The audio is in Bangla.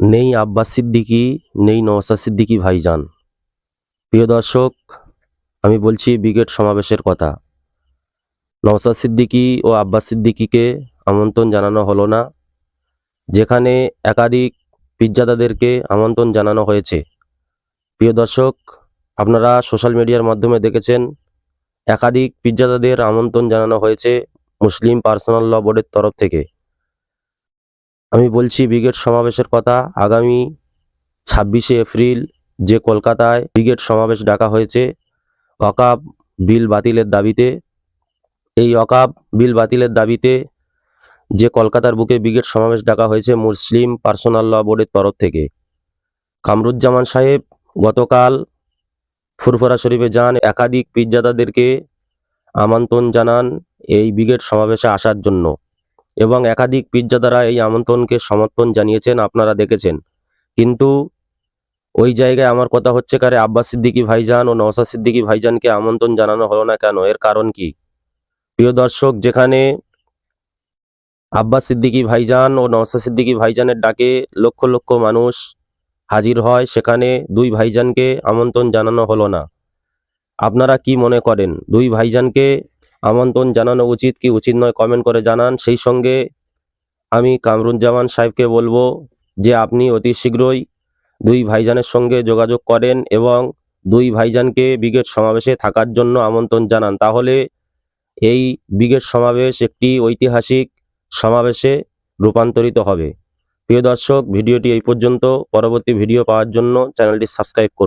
নেই আব্বাস সিদ্দিকী, নেই নওশাদ সিদ্দিকী ভাইজান। প্রিয় দর্শক, আমি বলছি ব্রিগেড সমাবেশের কথা। নওশাদ সিদ্দিকী ও আব্বাস সিদ্দিকীকে আমন্ত্রণ জানানো হলো না, যেখানে একাধিক পিজ্জাদাদেরকে আমন্ত্রণ জানানো হয়েছে। প্রিয় দর্শক, আপনারা সোশ্যাল মিডিয়ার মাধ্যমে দেখেছেন, একাধিক পিজ্জাদাদের আমন্ত্রণ জানানো হয়েছে মুসলিম পার্সোনাল ল বোর্ডের তরফ থেকে। আমি বলছি, ব্রিগেড সমাবেশের কথা। আগামী ছাব্বিশে এপ্রিল যে কলকাতায় ব্রিগেড সমাবেশ ডাকা হয়েছে, অকাপ বিল বাতিলের দাবিতে, এই অকাপ বিল বাতিলের দাবিতে যে কলকাতার বুকে ব্রিগেড সমাবেশ ডাকা হয়েছে মুসলিম পার্সোনাল ল বোর্ডের তরফ থেকে। কামরুজ্জামান সাহেব গতকাল ফুরফুরা শরীফে যান। একাধিক পিজ্জাদাদেরকে আমন্ত্রণ জানান এই ব্রিগেড সমাবেশে আসার জন্য। এবং একাধিক পিজ্জাদারা এই আমন্ত্রণকে সমর্থন জানিয়েছেন, আপনারা দেখেছেন। কিন্তু ওই জায়গায় আমার কথা হচ্ছে কারে আব্বাস সিদ্দিকী ভাইজান ও নওশাদ সিদ্দিকী ভাইজানকে আমন্ত্রণ জানানো হলো না কেন? এর কারণ কি? প্রিয় দর্শক, যেখানে আব্বাস সিদ্দিকী ভাইজান ও নওশাদ সিদ্দিকী ভাইজানের ডাকে লক্ষ লক্ষ মানুষ হাজির হয়, সেখানে দুই ভাইজানকে আমন্ত্রণ জানানো হলো না। আপনারা কি মনে করেন? দুই ভাইজানকে আমন্ত্রণ জানানো উচিত কি উচিত নয় কমেন্ট করে জানান। সেই সঙ্গে আমি কামরুজ্জামান সাহেবকে বলব যে আপনি অতি শীঘ্রই দুই ভাইজানের সঙ্গে যোগাযোগ করেন এবং দুই ভাইজানকে ব্রিগেড সমাবেশে থাকার জন্য আমন্ত্রণ জানান। তাহলে এই ব্রিগেড সমাবেশ একটি ঐতিহাসিক সমাবেশে রূপান্তরিত হবে। প্রিয় দর্শক, ভিডিওটি এই পর্যন্ত। পরবর্তী ভিডিও পাওয়ার জন্য চ্যানেলটি সাবস্ক্রাইব করুন।